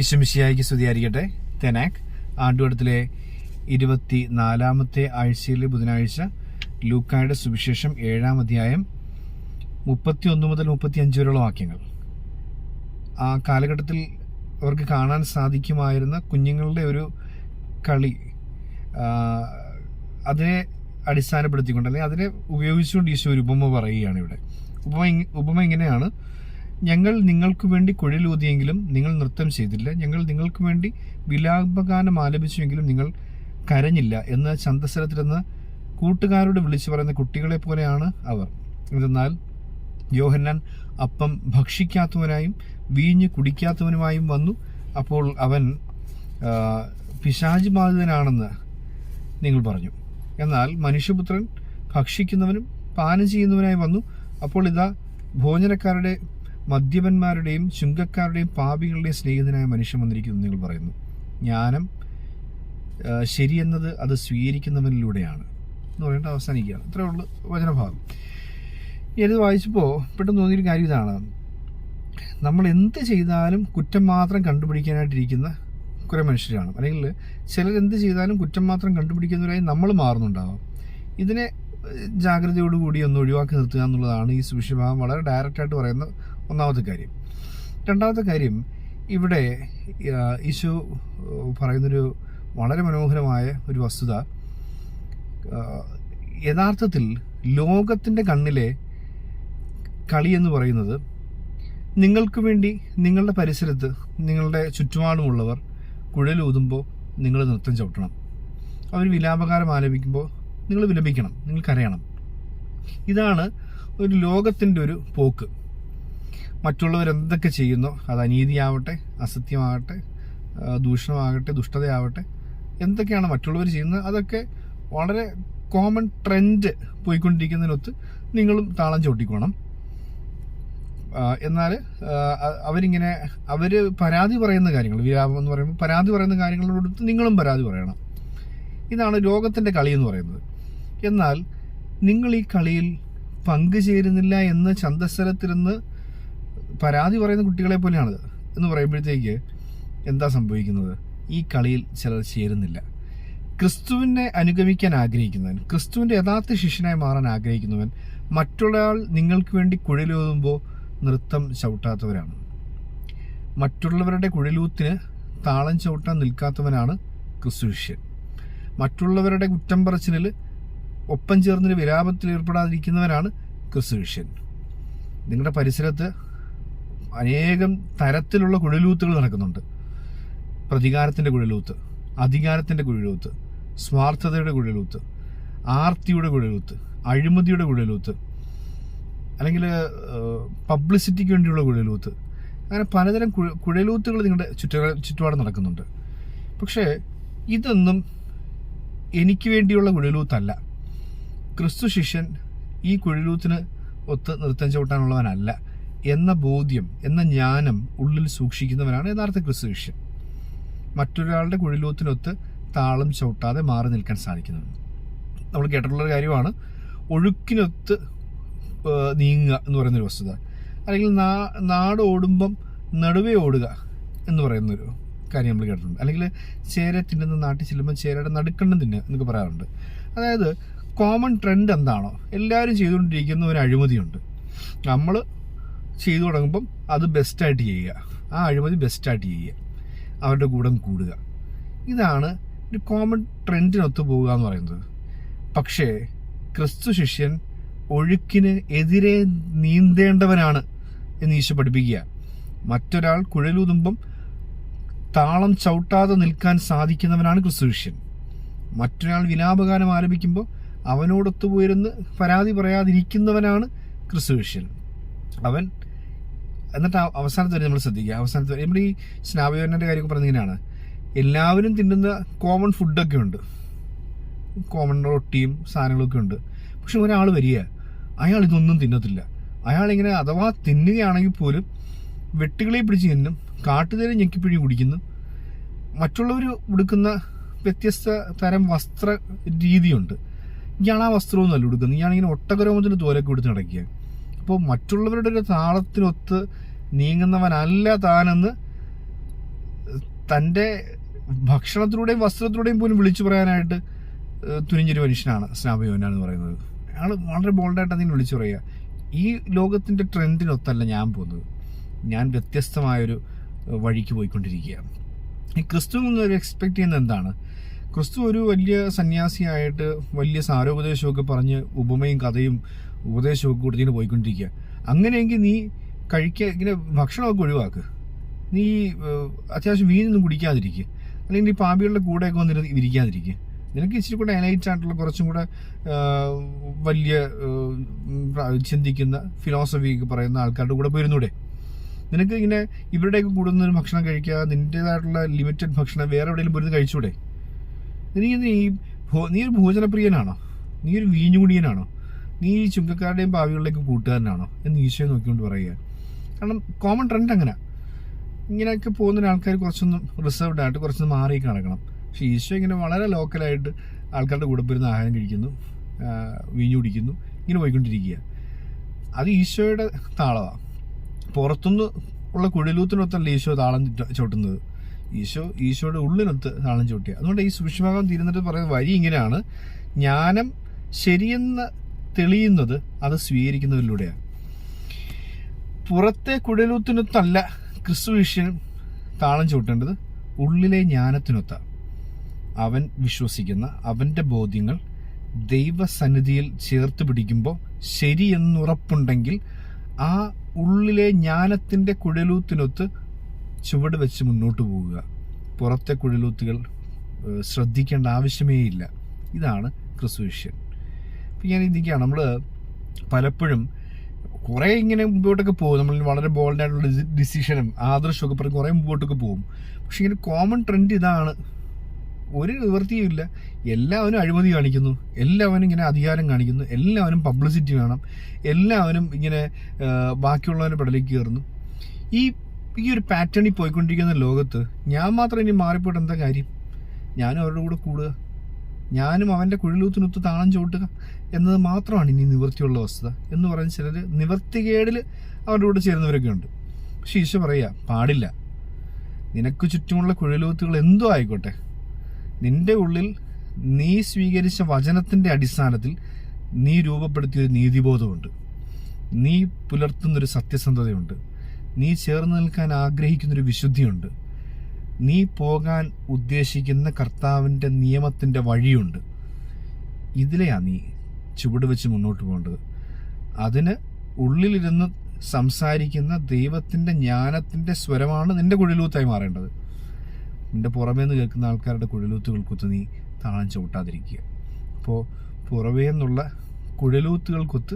ഈശ്വമിശിയായിക്ക് സ്തുതിയായിരിക്കട്ടെ. തെനാക് ആണ്ടുവടത്തിലെ ഇരുപത്തി നാലാമത്തെ ആഴ്ചയിലെ ബുധനാഴ്ച ലൂക്കായുടെ സുവിശേഷം ഏഴാം അധ്യായം മുപ്പത്തി ഒന്ന് മുതൽ മുപ്പത്തി അഞ്ച് വരെയുള്ള വാക്യങ്ങൾ. ആ കാലഘട്ടത്തിൽ അവർക്ക് കാണാൻ സാധിക്കുമായിരുന്ന കുഞ്ഞുങ്ങളുടെ ഒരു കളി അതിനെ അടിസ്ഥാനപ്പെടുത്തിക്കൊണ്ട് അല്ലെങ്കിൽ അതിനെ ഉപയോഗിച്ചുകൊണ്ട് ഈശോ ഒരു ഉപമ പറയുകയാണ് ഇവിടെ. ഉപമ ഉപമ ഇങ്ങനെയാണ് ഞങ്ങൾ നിങ്ങൾക്ക് വേണ്ടി കുഴലൂതിയെങ്കിലും നിങ്ങൾ നൃത്തം ചെയ്തില്ല. ഞങ്ങൾ നിങ്ങൾക്ക് വേണ്ടി വിലാപഗാനം ആലപിച്ചുവെങ്കിലും നിങ്ങൾ കരഞ്ഞില്ല എന്ന് ചന്തസ്ഥലത്തിലെന്ന് കൂട്ടുകാരോട് വിളിച്ചു പറയുന്ന കുട്ടികളെ പോലെയാണ് അവർ. എന്തെന്നാൽ യോഹന്നാൻ അപ്പം ഭക്ഷിക്കാത്തവനായും വീഞ്ഞ് കുടിക്കാത്തവനുമായും വന്നു. അപ്പോൾ അവൻ പിശാജ് ബാധിതനാണെന്ന് നിങ്ങൾ പറഞ്ഞു. എന്നാൽ മനുഷ്യപുത്രൻ ഭക്ഷിക്കുന്നവനും പാനം ചെയ്യുന്നവനായി വന്നു. അപ്പോൾ ഇതാ ഭോജനക്കാരുടെ മദ്യപന്മാരുടെയും ചുങ്കക്കാരുടെയും പാപികളുടെയും സ്നേഹിതനായ മനുഷ്യൻ വന്നിരിക്കുന്നു നിങ്ങൾ പറയുന്നു. ജ്ഞാനം ശരിയെന്നത് അത് സ്വീകരിക്കുന്നവനിലൂടെയാണ് എന്ന് പറയേണ്ട അവസാനിക്കുകയാണ്. ഇത്രയേ ഉള്ളൂ വചനഭാഗം. ഇത് വായിച്ചപ്പോൾ പെട്ടെന്ന് തോന്നിയൊരു കാര്യം ഇതാണ്. നമ്മൾ എന്ത് ചെയ്താലും കുറ്റം മാത്രം കണ്ടുപിടിക്കാനായിട്ടിരിക്കുന്ന കുറേ മനുഷ്യരാണ്. അല്ലെങ്കിൽ ചിലർ എന്ത് ചെയ്താലും കുറ്റം മാത്രം കണ്ടുപിടിക്കുന്നവരായി നമ്മൾ മാറുന്നുണ്ടാവും. ഇതിനെ ജാഗ്രതയോടുകൂടി ഒന്ന് ഒഴിവാക്കി നിർത്തുക എന്നുള്ളതാണ് ഈ സുവിശേഷഭാഗം. വളരെ ഡയറക്റ്റായിട്ട് പറയുന്ന ഒന്നാമത്തെ കാര്യം. രണ്ടാമത്തെ കാര്യം ഇവിടെ ഈശു പറയുന്നൊരു വളരെ മനോഹരമായ ഒരു വസ്തുത യഥാർത്ഥത്തിൽ ലോകത്തിന്റെ കണ്ണിലെ കളി എന്ന് പറയുന്നത് നിങ്ങൾക്ക് വേണ്ടി നിങ്ങളുടെ പരിസരത്ത് നിങ്ങളുടെ ചുറ്റുപാടുമുള്ളവർ കുഴലൂതുമ്പോൾ നിങ്ങൾ നൃത്തം ചവിട്ടണം. അവർ വിലാപകാരം ആലപിക്കുമ്പോൾ നിങ്ങൾ വിലപിക്കണം നിങ്ങൾ കരയണം. ഇതാണ് ഒരു ലോകത്തിന്റെ ഒരു പോക്ക്. മറ്റുള്ളവർ എന്തൊക്കെ ചെയ്യുന്നു? അത് അനീതിയാവട്ടെ അസത്യമാകട്ടെ ദൂഷണമാകട്ടെ ദുഷ്ടതയാവട്ടെ എന്തൊക്കെയാണ് മറ്റുള്ളവർ ചെയ്യുന്നത്? അതൊക്കെ വളരെ കോമൺ ട്രെൻഡ് പോയിക്കൊണ്ടിരിക്കുന്നതിനൊത്ത് നിങ്ങളും താളം ചവിട്ടിക്കോണം. എന്നാൽ അവരിങ്ങനെ അവർ പരാതി പറയുന്ന കാര്യങ്ങൾ വിലാപം എന്ന് പറയുമ്പോൾ പരാതി പറയുന്ന കാര്യങ്ങളോടൊത്ത് നിങ്ങളും പരാതി പറയണം. ഇതാണ് രോഗത്തിന്റെ കളി എന്ന് പറയുന്നത്. എന്നാൽ നിങ്ങൾ ഈ കളിയിൽ പങ്കുചേരുന്നില്ല എന്ന് ചന്തസ്ഥലത്തിരുന്ന് പരാതി പറയുന്ന കുട്ടികളെ പോലെയാണ് എന്ന് പറയുമ്പോഴത്തേക്ക് എന്താ സംഭവിക്കുന്നത്? ഈ കളിയിൽ ചിലർ ചേരുന്നില്ല. ക്രിസ്തുവിനെ അനുഗമിക്കാൻ ആഗ്രഹിക്കുന്നവൻ ക്രിസ്തുവിന്റെ യഥാർത്ഥ ശിഷ്യനായി മാറാൻ ആഗ്രഹിക്കുന്നവൻ മറ്റുള്ളയാൾ നിങ്ങൾക്ക് വേണ്ടി കുഴലൂതുമ്പോൾ നൃത്തം ചവിട്ടാത്തവരാണ്. മറ്റുള്ളവരുടെ കുഴലൂത്തിന് താളം ചവിട്ടാൻ നിൽക്കാത്തവനാണ് ക്രിസ്തു ശിഷ്യൻ. മറ്റുള്ളവരുടെ കുറ്റം പറച്ചിലിൽ ഒപ്പം ചേർന്നൊരു വിലാപത്തിൽ ഏർപ്പെടാതിരിക്കുന്നവനാണ് ക്രിസ്തു ശിഷ്യൻ. നിങ്ങളുടെ പരിസരത്ത് അനേകം തരത്തിലുള്ള കുഴലൂത്തുകൾ നടക്കുന്നുണ്ട്. പ്രതികാരത്തിന്റെ കുഴലൂത്ത് അധികാരത്തിന്റെ കുഴലൂത്ത് സ്വാർത്ഥതയുടെ കുഴലൂത്ത് ആർത്തിയുടെ കുഴലൂത്ത് അഴിമതിയുടെ കുഴലൂത്ത് അല്ലെങ്കിൽ പബ്ലിസിറ്റിക്ക് വേണ്ടിയുള്ള കുഴലൂത്ത്. അങ്ങനെ പലതരം കുഴ- കുഴലൂത്തുകൾ നിങ്ങളുടെ ചുറ്റ ചുറ്റുപാട് നടക്കുന്നുണ്ട്. പക്ഷേ ഇതൊന്നും എനിക്ക് വേണ്ടിയുള്ള കുഴലൂത്തല്ല. ക്രിസ്തു ശിഷ്യൻ ഈ കുഴലൂത്തിന് ഒത്ത് നൃത്തം ചവിട്ടാനുള്ളവനല്ല. എന്ന ബോധ്യം എന്ന ജ്ഞാനം ഉള്ളിൽ സൂക്ഷിക്കുന്നവനാണ് യഥാർത്ഥ ക്രിസ്തു ശിഷ്യൻ. മറ്റൊരാളുടെ കുഴലൂത്തിനൊത്ത് താളം ചവിട്ടാതെ മാറി നിൽക്കാൻ സാധിക്കുന്നത്. നമ്മൾ കേട്ടിട്ടുള്ളൊരു കാര്യമാണ് ഒഴുക്കിനൊത്ത് നീങ്ങുക എന്ന് പറയുന്നൊരു വസ്തുത. അല്ലെങ്കിൽ നാ നാട് ഓടുമ്പം നടുവേ ഓടുക എന്ന് പറയുന്നൊരു കാര്യം നമ്മൾ കേട്ടിട്ടുണ്ട്. അല്ലെങ്കിൽ ചേര തിന്നുന്ന നാട്ടിൽ ചെല്ലുമ്പോൾ ചേരയുടെ നടുക്കണ്ണം തിന്നുക എന്നൊക്കെ പറയാറുണ്ട്. അതായത് കോമൺ ട്രെൻഡ് എന്താണോ എല്ലാവരും ചെയ്തുകൊണ്ടിരിക്കുന്ന ഒരു അഴിമതിയുണ്ട്. നമ്മൾ ചെയ്തു തുടങ്ങുമ്പം അത് ബെസ്റ്റായിട്ട് ചെയ്യുക. ആ അഴിമതി ബെസ്റ്റായിട്ട് ചെയ്യുക. അവരുടെ കൂടെ കൂടുക. ഇതാണ് ഒരു കോമൺ ട്രെൻഡിനൊത്ത് പോവുക എന്ന് പറയുന്നത്. പക്ഷേ ക്രിസ്തു ശിഷ്യൻ ഒഴുക്കിന് എതിരെ നീന്തേണ്ടവനാണ് എന്ന് ഈശോ പഠിപ്പിക്കുക. മറ്റൊരാൾ കുഴലൂതുമ്പം താളം ചവിട്ടാതെ നിൽക്കാൻ സാധിക്കുന്നവനാണ് ക്രിസ്തു ശിഷ്യൻ. മറ്റൊരാൾ വിലാപകാരം ആരംഭിക്കുമ്പോൾ അവനോടൊത്തുപോയിരുന്ന് പരാതി പറയാതിരിക്കുന്നവനാണ് ക്രിസ്തു ശിഷ്യൻ. അവൻ എന്നിട്ട് അവസാനത്തെ വരെ നമ്മൾ ശ്രദ്ധിക്കുക. അവസാനത്തെ വരെ നമ്മുടെ ഈ സ്നാപയോജനന്റെ കാര്യമൊക്കെ പറഞ്ഞിങ്ങനെയാണ് എല്ലാവരും തിന്നുന്ന കോമൺ ഫുഡൊക്കെ ഉണ്ട്. കോമൺ റൊട്ടിയും സാധനങ്ങളൊക്കെ ഉണ്ട്. പക്ഷെ ഒരാൾ വരിക അയാൾ ഇതൊന്നും തിന്നത്തില്ല. അയാളിങ്ങനെ അഥവാ തിന്നുകയാണെങ്കിൽ പോലും വെട്ടുകളെ പിടിച്ച് തിന്നും കാട്ടുതേരെ ഞെക്കിപ്പിഴി കുടിക്കുന്നു. മറ്റുള്ളവർ ഉടുക്കുന്ന വ്യത്യസ്ത തരം വസ്ത്ര രീതിയുണ്ട്. ഇയാൾ ആ വസ്ത്രമൊന്നുമല്ല ഉടുക്കുന്നത്. ഇയാളിങ്ങനെ ഒട്ടകരോമത്തിന് തോലൊക്കെ കൊടുത്ത് നടക്കുക അപ്പോൾ മറ്റുള്ളവരുടെ ഒരു താളത്തിനൊത്ത് നീങ്ങുന്നവനല്ല താനെന്ന് തന്റെ ഭക്ഷണത്തിലൂടെയും വസ്ത്രത്തിലൂടെയും പോലും വിളിച്ചു പറയാനായിട്ട് തുനിഞ്ഞൊരു മനുഷ്യനാണ് സ്നാപയോന എന്ന് പറയുന്നത്. അയാൾ വളരെ ബോൾഡായിട്ട് അതിന് വിളിച്ചു പറയുക. ഈ ലോകത്തിന്റെ ട്രെൻഡിനൊത്തല്ല ഞാൻ പോകുന്നത്. ഞാൻ വ്യത്യസ്തമായൊരു വഴിക്ക് പോയിക്കൊണ്ടിരിക്കുകയാണ്. ഈ ക്രിസ്തു എന്നൊരു എക്സ്പെക്ട് ചെയ്യുന്നത് എന്താണ്? ക്രിസ്തു ഒരു വലിയ സന്യാസിയായിട്ട് വലിയ സാരോപദേശമൊക്കെ പറഞ്ഞ് ഉപമയും കഥയും ഉപദേശമൊക്കെ കൊടുത്തിട്ട് പോയിക്കൊണ്ടിരിക്കുക. അങ്ങനെയെങ്കിൽ നീ കഴിക്കുക ഇങ്ങനെ ഭക്ഷണമൊക്കെ ഒഴിവാക്ക്. നീ അത്യാവശ്യം വീനൊന്നും കുടിക്കാതിരിക്കുക അല്ലെങ്കിൽ ഈ പാമ്പികളുടെ കൂടെയൊക്കെ വന്നിരുന്ന് ഇരിക്കാതിരിക്കുക നിനക്ക് ഇച്ചിരി കൂടെ എലൈറ്റ് ആയിട്ടുള്ള കുറച്ചും കൂടെ വലിയ ചിന്തിക്കുന്ന ഫിലോസഫി പറയുന്ന ആൾക്കാരുടെ കൂടെ പോയിരുന്നൂടെ. നിനക്ക് ഇങ്ങനെ ഇവരുടെയൊക്കെ കൂടുന്ന ഭക്ഷണം കഴിക്കുക നിന്റേതായിട്ടുള്ള ലിമിറ്റഡ് ഭക്ഷണം വേറെ എവിടെയെങ്കിലും പോയിരുന്ന് കഴിച്ചൂടെ? നീ നീ നീ ഒരു ഭോജനപ്രിയനാണോ? നീ ഒരു വീഞ്ഞുകുടിയനാണോ? നീ ഈ ചുങ്കക്കാരുടെയും പാവികളുടെയും കൂട്ടുകാരനാണോ? എന്ന് ഈശോയെ നോക്കിക്കൊണ്ട് പറയുക. കാരണം കോമൺ ട്രെൻഡ് അങ്ങനെ. ഇങ്ങനെയൊക്കെ പോകുന്ന ആൾക്കാർ കുറച്ചൊന്നും റിസർവ്ഡ് ആയിട്ട് കുറച്ചൊന്ന് മാറി കിടക്കണം പക്ഷേ ഈശോ ഇങ്ങനെ വളരെ ലോക്കലായിട്ട് ആൾക്കാരുടെ കൂടെ പോയിരുന്ന ആഹാരം കഴിക്കുന്നു വീഞ്ഞു കുടിക്കുന്നു ഇങ്ങനെ പോയിക്കൊണ്ടിരിക്കുക അത് ഈശോയുടെ താളമാണ് പുറത്തുനിന്ന് ഉള്ള കുഴലൂത്തിനൊത്തല്ല ഈശോ താളം ചവിട്ട- ചവിട്ടുന്നത്. ഈശോ ഈശോയുടെ ഉള്ളിനൊത്ത് താളം ചവിട്ടിയ. അതുകൊണ്ട് ഈ സുഷിഭാഗം തീരുന്നിട്ട് പറയുന്ന വരി ഇങ്ങനെയാണ്. ജ്ഞാനം ശരിയെന്ന് തെളിയുന്നത് അത് സ്വീകരിക്കുന്നതിലൂടെയാണ് പുറത്തെ കുഴലൂത്തിനൊത്തല്ല ക്രിസ്തു വിഷ്യൻ താളം ചൂട്ടേണ്ടത് ഉള്ളിലെ ജ്ഞാനത്തിനൊത്ത. അവൻ വിശ്വസിക്കുന്ന അവന്റെ ബോധ്യങ്ങൾ ദൈവസന്നിധിയിൽ ചേർത്ത് പിടിക്കുമ്പോൾ ശരിയെന്നുറപ്പുണ്ടെങ്കിൽ ആ ഉള്ളിലെ ജ്ഞാനത്തിന്റെ കുഴലൂത്തിനൊത്ത് ചുവട് വെച്ച് മുന്നോട്ട് പോവുക. പുറത്തെ കുഴലൂത്തുകൾ ശ്രദ്ധിക്കേണ്ട ആവശ്യമേ ഇല്ല. ഇതാണ് ക്രിസ്തു ഇപ്പം ഞാൻ ഇതിക്കാണ് നമ്മൾ പലപ്പോഴും കുറേ ഇങ്ങനെ മുമ്പോട്ടൊക്കെ പോകും. നമ്മൾ വളരെ ബോൾഡ് ആയിട്ടുള്ള ഡിസിഷനും ആദർശമൊക്കെ പറഞ്ഞ് കുറേ മുമ്പോട്ടൊക്കെ പോകും. പക്ഷെ ഇങ്ങനെ കോമൺ ട്രെൻഡ് ഇതാണ്. ഒരു നിവൃത്തിയും ഇല്ല. എല്ലാവരും അഴിമതി കാണിക്കുന്നു. എല്ലാവരും ഇങ്ങനെ അധികാരം കാണിക്കുന്നു. എല്ലാവരും പബ്ലിസിറ്റി വേണം. എല്ലാവരും ഇങ്ങനെ ബാക്കിയുള്ളവരുടെ പെടലേക്ക് കയറുന്നു. ഈ ഈ ഒരു പാറ്റേണിൽ പോയിക്കൊണ്ടിരിക്കുന്ന ലോകത്ത് ഞാൻ മാത്രം ഇനി മാറിപ്പോയിട്ട് എന്താ കാര്യം? ഞാനും അവരുടെ കൂടെ കൂടുക. ഞാനും അവന്റെ കുഴലൂത്തിനൊത്ത് താളം ചവിട്ടുക. എന്നത് മാത്രമാണ് ഇനി നിവൃത്തിയുള്ള വസ്തുത എന്ന് പറയുന്ന ചിലർ നിവർത്തികേടിൽ അവരുടെ കൂടെ ചേരുന്നവരൊക്കെ ഉണ്ട്. പക്ഷെ ഈശോ പറയുക പാടില്ല. നിനക്ക് ചുറ്റുമുള്ള കുഴലൂത്തുകൾ എന്തോ ആയിക്കോട്ടെ. നിന്റെ ഉള്ളിൽ നീ സ്വീകരിച്ച വചനത്തിന്റെ അടിസ്ഥാനത്തിൽ നീ രൂപപ്പെടുത്തിയൊരു നീതിബോധമുണ്ട്. നീ പുലർത്തുന്നൊരു സത്യസന്ധതയുണ്ട്. നീ ചേർന്ന് നിൽക്കാൻ ആഗ്രഹിക്കുന്നൊരു വിശുദ്ധിയുണ്ട്. നീ പോകാൻ ഉദ്ദേശിക്കുന്ന കർത്താവിന്റെ നിയമത്തിന്റെ വഴിയുണ്ട്. ഇതിലെയാ നീ ചുവട് വെച്ച് മുന്നോട്ട് പോകേണ്ടത്. അതിന് ഉള്ളിലിരുന്ന് സംസാരിക്കുന്ന ദൈവത്തിന്റെ ജ്ഞാനത്തിന്റെ സ്വരമാണ് നിന്റെ കുഴലൂത്തായി മാറേണ്ടത്. നിന്റെ പുറമേ നിന്ന് കേൾക്കുന്ന ആൾക്കാരുടെ കുഴലൂത്തുകൾക്കൊത്ത് നീ താളം ചവിട്ടാതിരിക്കുക. അപ്പോൾ പുറമേ നിന്നുള്ള കുഴലൂത്തുകൾ കുത്ത്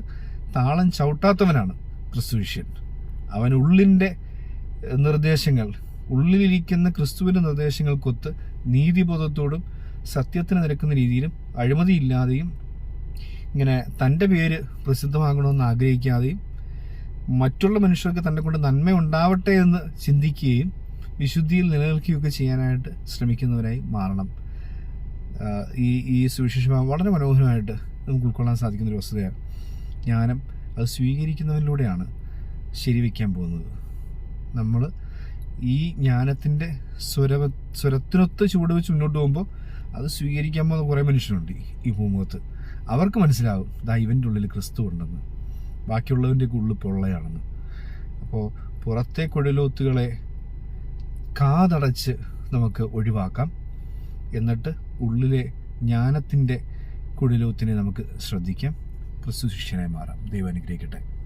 താളം ചവിട്ടാത്തവനാണ് ക്രിസ്തുവിഷ്യൻ. അവൻ ഉള്ളിന്റെ നിർദ്ദേശങ്ങൾ ഉള്ളിലിരിക്കുന്ന ക്രിസ്തുവിന്റെ നിർദ്ദേശങ്ങൾക്കൊത്ത് നീതിബോധത്തോടും സത്യത്തിന് നിരക്കുന്ന രീതിയിലും അഴിമതിയില്ലാതെയും ഇങ്ങനെ തന്റെ പേര് പ്രസിദ്ധമാകണമെന്ന് ആഗ്രഹിക്കാതെയും മറ്റുള്ള മനുഷ്യർക്ക് തന്നെ കൊണ്ട് നന്മ ഉണ്ടാവട്ടെ എന്ന് ചിന്തിക്കുകയും വിശുദ്ധിയിൽ നിലനിൽക്കുകയൊക്കെ ചെയ്യാനായിട്ട് ശ്രമിക്കുന്നവരായി മാറണം. ഈ ഈ സുവിശേഷം വളരെ മനോഹരമായിട്ട് നമുക്ക് ഉൾക്കൊള്ളാൻ സാധിക്കുന്ന ഒരു വസ്തുതയാണ്. ജ്ഞാനം അത് സ്വീകരിക്കുന്നതിലൂടെയാണ് ശരിവെക്കാൻ പോകുന്നത്. നമ്മൾ ഈ ജ്ഞാനത്തിന്റെ സ്വര സ്വരത്തിനൊത്ത് ചുവട് വെച്ച് മുന്നോട്ട് പോകുമ്പോൾ അത് സ്വീകരിക്കാൻ പോകുന്ന കുറേ മനുഷ്യരുണ്ട് ഈ ഭൂമുഖത്ത്. അവർക്ക് മനസ്സിലാവും ദാ ഇവന്റെ ഉള്ളിൽ ക്രിസ്തു ഉണ്ടെന്ന്. ബാക്കിയുള്ളവന്റെ ഉള്ളിൽ പൊള്ളയാണെന്ന്. അപ്പോൾ പുറത്തെ കുഴലൂത്തുകളെ കാതടച്ച് നമുക്ക് ഒഴിവാക്കാം. എന്നിട്ട് ഉള്ളിലെ ജ്ഞാനത്തിന്റെ കുഴലോത്തിനെ നമുക്ക് ശ്രദ്ധിക്കാം. ക്രിസ്തു ശിഷ്യനായി മാറാം. ദൈവം അനുഗ്രഹിക്കട്ടെ.